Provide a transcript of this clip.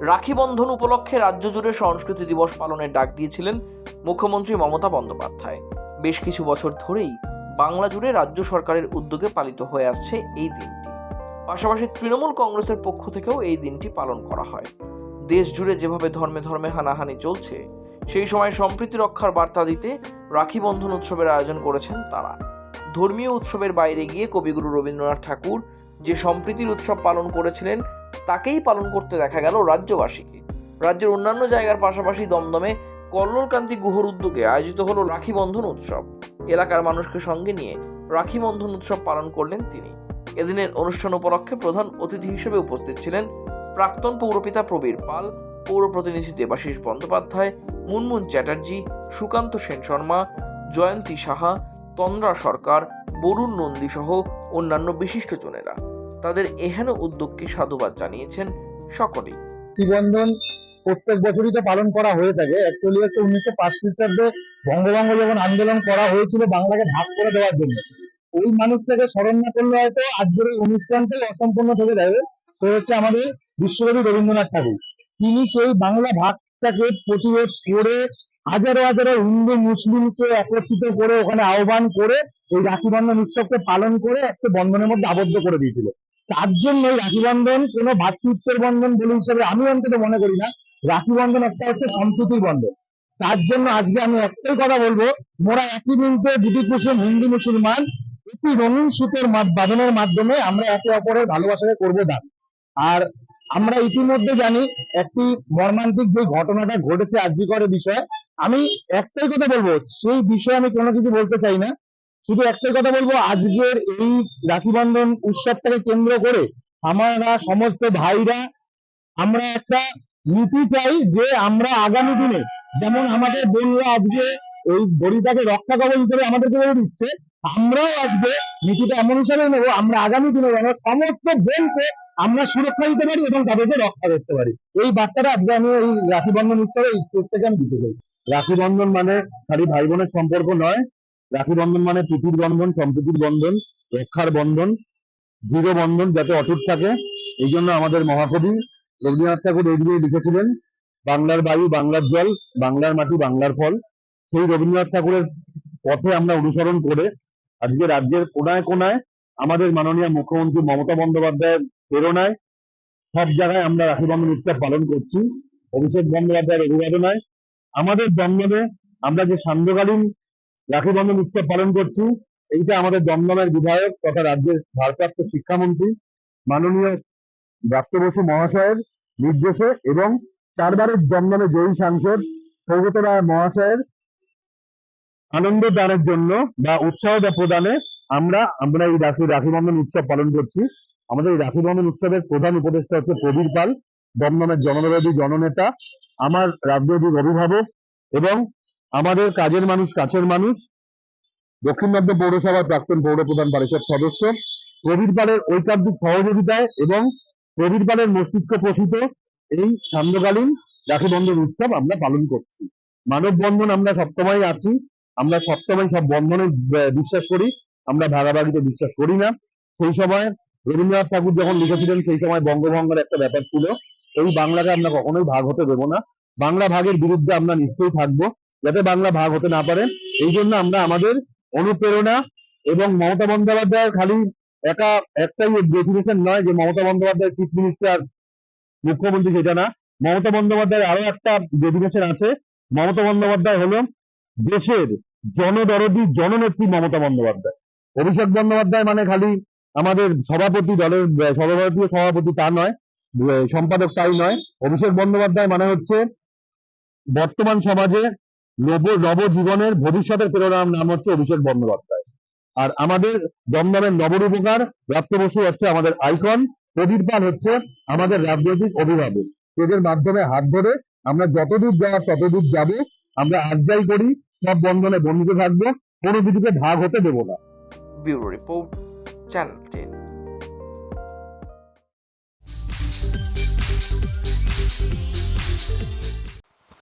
রাখি বন্ধন উপলক্ষে রাজ্য জুড়ে সংস্কৃতি দিবস পালনের ডাক দিয়েছিলেন মুখ্যমন্ত্রী মমতা বন্দ্যোপাধ্যায়। বেশ কিছু বছর ধরেই বাংলা জুড়ে রাজ্য সরকারের উদ্যোগে পালিত হয়ে আসছে এই দিনটি। পাশাপাশি তৃণমূল কংগ্রেসের পক্ষ থেকেও এই দিনটি পালন করা হয়। দেশ জুড়ে যেভাবে ধর্মে ধর্মে হানাহানি চলছে, সেই সময় সম্প্রীতি রক্ষার বার্তা দিতে রাখি বন্ধন উৎসবের আয়োজন করেছেন তারা। ধর্মীয় উৎসবের বাইরে গিয়ে কবিগুরু রবীন্দ্রনাথ ঠাকুর যে সম্প্রীতির উৎসব পালন করেছিলেন তাকেই পালন করতে দেখা গেল রাজ্যবাসীকে। রাজ্যের অন্যান্য জায়গার পাশাপাশি দমদমে কল্লোলকান্তি গুহর উদ্যোগে আয়োজিত হলো রাখি বন্ধন উৎসব। এলাকার মানুষকে সঙ্গে নিয়ে রাখি বন্ধন উৎসব পালন করলেন তিনি। এদিনের অনুষ্ঠান উপলক্ষে প্রধান অতিথি হিসেবে উপস্থিত ছিলেন প্রাক্তন পৌরপিতা প্রবীর পাল, পৌর প্রতিনিধি দেবাশিস বন্দ্যোপাধ্যায়, মুনমুন চ্যাটার্জি, সুকান্ত সেন শর্মা, জয়ন্তী সাহা, তন্দ্রা সরকার, বরুণ নন্দী সহ অন্যান্য বিশিষ্টজনেরা তাদের এহেন উদ্যোগকে সাধুবাদ জানিয়েছেন সকলেই। বন্ধন প্রত্যেক বছরই তো পালন করা হয়ে থাকে। অ্যাকচুয়ালি হচ্ছে উনিশশো পাঁচ খ্রিস্টাব্দে বঙ্গভঙ্গ যখন আন্দোলন করা হয়েছিল বাংলাকে ভাগ করে দেওয়ার জন্য। ওই মানুষটাকে স্মরণ না করলে হয়তো আজকের এই অনুষ্ঠানটাই অসম্পূর্ণ থেকে যাবে। সে হচ্ছে আমাদের বিশ্বকবি রবীন্দ্রনাথ ঠাকুর। তিনি সেই বাংলা ভাগটাকে প্রতিরোধ করে হাজারো হাজারো হিন্দু মুসলিমকে একত্রিত করে ওখানে আহ্বান করে এই রাখি বন্ধন উৎসবকে পালন করে একটা বন্ধনের মধ্যে আবদ্ধ করে দিয়েছিল। তার জন্য রাখি বন্ধন কোনো ভাতৃত্বের বন্ধন বলে হিসেবে আমি অন্তত মনে করি না। রাখি বন্ধন একটা হচ্ছে সম্প্রীতির বন্ধন। তার জন্য আজকে আমি একটাই কথা বলব, মোরা একই দিনকে দুটি কুসুম, হিন্দু মুসলমান, একটি রঙিন সুতোর বাঁধনের মাধ্যমে আমরা একে অপরের ভালোবাসাকে করব দান। আর আমরা ইতিমধ্যে জানি একটি মর্মান্তিক যে ঘটনাটা ঘটেছে আর্যিকরের বিষয়ে। আমি একটাই কথা বলব, সেই বিষয়ে আমি কোনো কিছু বলতে চাই না। শুধু একটাই কথা বলব, আজকের এই রাখি বন্ধন উৎসবটাকে কেন্দ্র করে আমরা সমস্ত ভাইরা আমরা একটা নীতি চাই যে আমরা আগামী দিনে যেমন আমাদের বোনরা আজকে এই বড়িটাকে রক্ষা কবচ হিসেবে আমাদেরকে বলে দিচ্ছে, আমরাও আজকে নীতিটা এমন হিসাবে নেব, আমরা আগামী দিনে যেন সমস্ত বোনকে আমরা সুরক্ষা দিতে পারি এবং তাদেরকে রক্ষা করতে পারি। এই বার্তাটা আজকে আমি এই রাখি বন্ধন উৎসবে এই স্টেজ থেকে আমি দিতে চাই। রাখি বন্ধন মানে খালি ভাই বোনের সম্পর্ক নয় রাখি বন্ধন মানে প্রীতির বন্ধন, সম্প্রীতির বন্ধন, রক্ষার বন্ধন, দৃঢ় বন্ধন যাতে অটুট থাকে। এই জন্য আমাদের মহাকবি রবীন্দ্রনাথ ঠাকুর এই দিয়ে লিখেছিলেন, বাংলার বায়ু বাংলার জল, বাংলার মাটি বাংলার ফল। সেই রবীন্দ্রনাথ ঠাকুরের পথে আমরা অনুসরণ করে আজকে রাজ্যের কোনায় কোনায় আমাদের মাননীয় মুখ্যমন্ত্রী মমতা বন্দ্যোপাধ্যায়ের প্রেরণায় সব জায়গায় আমরা রাখি বন্ধন উৎসব পালন করছি। অভিষেক বন্দ্যোপাধ্যায়ের অভিবাদনায়। আমাদের দমদমে আমরা যে সান্ধ্যকালীন রাখি বন্ধন উৎসব পালন করছি। এইটা আমাদের দমদমের বিধায়ক তথা রাজ্যের ভারপ্রাপ্ত শিক্ষামন্ত্রী, মাননীয় ব্রাত্য বসু মহাশয়ের নির্দেশে এবং চারবারের দমদমে জয়ী সাংসদ সৌগত রায় মহাশয়ের আনন্দ দানের জন্য বা উৎসাহ প্রদানে আমরা আমরা এই রাখি রাখি বন্ধন উৎসব পালন করছি। আমাদের এই রাখি বন্ধন উৎসবের প্রধান উপদেষ্টা হচ্ছে প্রবীর পাল, দমদমের জননেতা, আমার রাজনৈতিক অভিভাবক এবং আমাদের কাজের মানুষ, কাছের মানুষ। দক্ষিণ মধ্য পৌরসভার প্রাক্তন পৌর প্রধান পরিষদ সদস্য। প্রবীর পালের ঐকান্তিক সহযোগিতায় এবং প্রবীর পালের মস্তিষ্ক প্রসূত এই সান্ধ্যকালীন রাখি বন্ধন উৎসব আমরা পালন করছি। মানব বন্ধন আমরা সবসময় আছি। আমরা সবসময় সব বন্ধনে বিশ্বাস করি। আমরা ভাগাভাগিতে বিশ্বাস করি না। সেই সময় রবীন্দ্রনাথ ঠাকুর যখন লিখেছিলেন, সেই সময় বঙ্গভঙ্গের একটা ব্যাপার ছিল। এই বাংলাকে আমরা কখনোই ভাগ হতে দেবো না। বাংলা ভাগের বিরুদ্ধে আমরা নিশ্চয়ই থাকব। যাতে বাংলা ভাগ হতে না পারে। এই জন্য আমরা আমাদের অনুপ্রেরণা এবং মমতা বন্দ্যোপাধ্যায়ের খালি একা একটাই ডেফিনেশন নয় যে মমতা বন্দ্যোপাধ্যায় চিফ মিনিস্টার মুখ্যমন্ত্রী সেটা না। মমতা বন্দ্যোপাধ্যায়ের আরও একটা ডেফিনেশন আছে। মমতা বন্দ্যোপাধ্যায় হলো দেশের জনদরদি, জননেত্রী মমতা বন্দ্যোপাধ্যায়। অভিষেক বন্দ্যোপাধ্যায় মানে খালি আমাদের সভাপতি দলের, সর্বভারতীয় সভাপতি তা নয় সম্পাদক তাই নয়। অভিষেক বন্দ্যোপাধ্যায় মানে হচ্ছে বর্তমান সমাজে নবজীবনের ভবিষ্যতের প্রেরণার নাম হচ্ছে অভিষেক বন্দ্যোপাধ্যায়। আর আমাদের দমদমের নবরূপকার প্রাপ্ত বসু হচ্ছে আমাদের আইকন। প্রদীপ পাল হচ্ছে আমাদের রাজনৈতিক অভিভাবক। এদের মাধ্যমে হাত ধরে আমরা যতদূর যাওয়ার ততদূর যাব, আমরা আজ্ঞাই করি, সব বন্ধনে বন্ধিত থাকব, কোনো কিছুকে ভাগ হতে দেবো না। Bureau report, channel